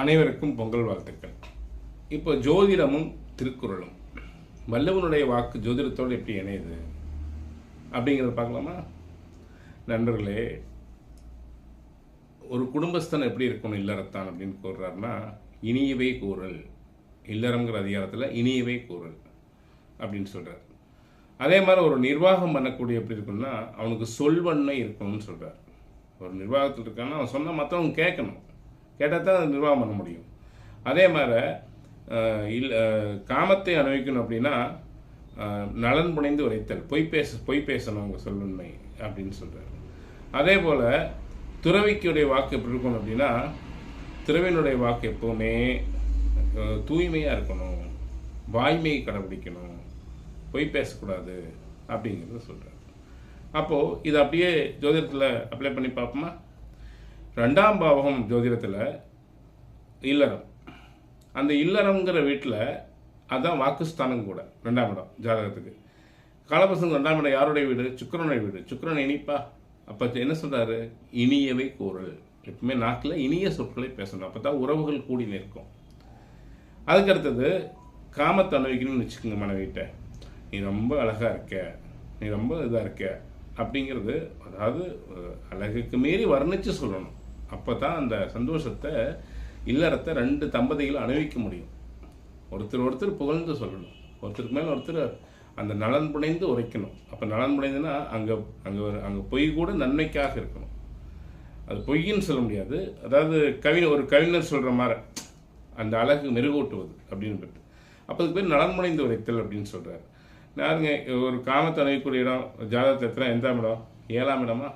அனைவருக்கும் பொங்கல் வாழ்த்துக்கள். இப்போ ஜோதிடமும் திருக்குறளும். வல்லவனுடைய வாக்கு ஜோதிடத்தோடு எப்படி இணையுது? அப்படிங்கிறத பார்க்கலாமா? நண்பர்களே ஒரு குடும்பஸ்தன் எப்படி இருக்கணும் இல்லறத்தான் அப்படின்னு கூறுறாருன்னா இனியவை கூறல். இல்லறங்கிற அதிகாரத்தில் இனியவை கூறல் அப்படின்னு சொல்கிறார் அதே மாதிரி ஒரு நிர்வாகம் பண்ணக்கூடிய எப்படி இருக்குன்னா அவனுக்கு சொல்வன்மை இருக்கணும்னு சொல்கிறார் ஒரு நிர்வாகத்தில் இருக்கான்னா அவன் சொன்னால் மற்றவங்க கேட்கணும். கேட்டால் தான் அது நிர்வாகம் பண்ண முடியும். அதே மாதிரி இல் காமத்தை அனுபவிக்கணும் அப்படின்னா நலன் புனைந்து உரைத்தல் பொய் பேச பொய் பேசணும் அவங்க சொல்லுண்மை அப்படின்னு சொல்கிறார் அதே போல் துறவிக்குடைய வாக்கு எப்படி இருக்கணும் அப்படின்னா துறவினுடைய வாக்கு எப்போவுமே தூய்மையாக இருக்கணும். வாய்மையை கடைபிடிக்கணும். பொய் பேசக்கூடாது அப்படிங்கிறத சொல்கிறார் அப்போது இது அப்படியே ஜோதிடத்தில் அப்ளை பண்ணி பார்ப்போமா? ரெண்டாம் பாவகம் ஜோதிடத்தில் இல்லறம். அந்த இல்லறங்கிற வீட்டில் அதுதான் வாக்குஸ்தானம் கூட ரெண்டாம் இடம் ஜாதகத்துக்கு. காலபசங்க ரெண்டாம் இடம் யாருடைய வீடு? சுக்கரனுடைய வீடு. சுக்கரன் இனிப்பா? அப்போ என்ன சொல்கிறாரு இனியவை கூறல். எப்பவுமே நாக்கில் இனிய சொற்களை பேசணும். அப்போ தான் உறவுகள் கூடி நிற்கும். அதுக்கு அடுத்தது காமத்தை அனுபவிக்கணும்னு வச்சுக்கோங்க மனைவிட்ட. நீ ரொம்ப அழகாக இருக்க. நீ ரொம்ப இதாக இருக்க. அப்படிங்கிறது அதாவது அழகுக்கு மீறி வர்ணித்து சொல்லணும். அப்போ தான் அந்த சந்தோஷத்தை இல்லறத்தை ரெண்டு தம்பதிகளும் அனுபவிக்க முடியும். ஒருத்தர் ஒருத்தர் புகழ்ந்து சொல்லணும். ஒருத்தருக்கு மேலே ஒருத்தர் அந்த நலன் புனைந்து உரைக்கணும். அப்போ நலன் புனைந்துன்னா அங்கே அங்கே அங்கே பொய் கூட நன்மைக்காக இருக்கணும். அது பொய்ன்னு சொல்ல முடியாது. அதாவது கவிஞர் ஒரு கவிஞர் சொல்கிற மாதிரி அந்த அழகு மெருகூட்டுவது அப்படின்னு அப்போ அதுக்கு பேர் நலன் புனைந்து உரைத்தல் அப்படின்னு சொல்கிறார் யாருங்க ஒரு காமத்தை அணையக்கூடிய இடம் ஜாதகத்தில் எத்தனை எந்த இடம்? ஏழாம் இடமா?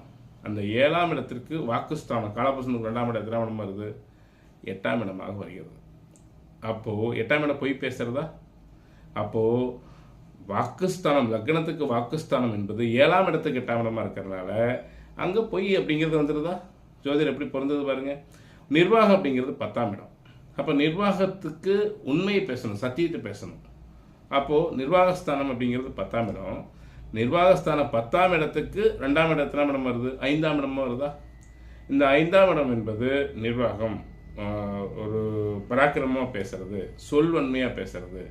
அந்த ஏழாம் இடத்திற்கு வாக்குஸ்தானம் காலபுசனுக்கு ரெண்டாம் இடம் எத்தனாம் வருது எட்டாம் இடமாக வருகிறது. அப்போது எட்டாம் இடம் பொய் பேசுகிறதா அப்போது வாக்குஸ்தானம் லக்னத்துக்கு வாக்குஸ்தானம் என்பது ஏழாம் இடத்துக்கு எட்டாம் இடமாக இருக்கிறதுனால அங்கே பொய் அப்படிங்கிறது வந்துடுதா? ஜோதிடர் எப்படி பிறந்தது பாருங்க. நிர்வாகம் அப்படிங்கிறது பத்தாம் இடம். அப்போ நிர்வாகத்துக்கு உண்மையை பேசணும் சத்தியத்தை பேசணும். அப்போது நிர்வாகஸ்தானம் அப்படிங்கிறது பத்தாம் இடம். நிர்வாகஸ்தானம் பத்தாம் இடத்துக்கு ரெண்டாம் இடம் எத்தனாம் இடம் வருது? ஐந்தாம் இடமும் வருதா? இந்த ஐந்தாம் இடம் என்பது நிர்வாகம் ஒரு பராக்கிரமமாக பேசுறது சொல்வன்மையாக பேசுறது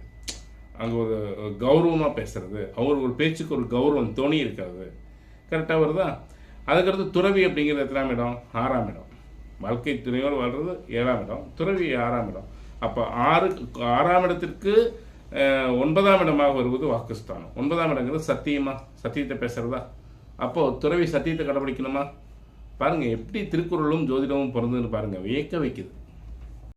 அங்கே ஒரு கௌரவமாக பேசுறது அவர் ஒரு பேச்சுக்கு ஒரு கௌரவம் தோணி இருக்கிறது. கரெக்டாக வருதா? அதுக்கடுத்து துறவி அப்படிங்கிறது எத்தனாம் இடம்? ஆறாம் இடம். வாழ்க்கை துணையோடு வாழ்றது ஏழாம் இடம். துறவி ஆறாம் இடம். அப்போ ஆறு ஆறாம் இடத்திற்கு ஒன்பதாம் இடமாக வருவது வாக்குஸ்தானம். ஒன்பதாம் இடங்கிறது சத்தியமா? சத்தியத்தை பேசுறதா? அப்போது துறவி சத்தியத்தை கடைபிடிக்கணுமா? பாருங்க எப்படி திருக்குறளும் ஜோதிடமும் பிறந்ததுன்னு பாருங்க வியக்க வைக்குது.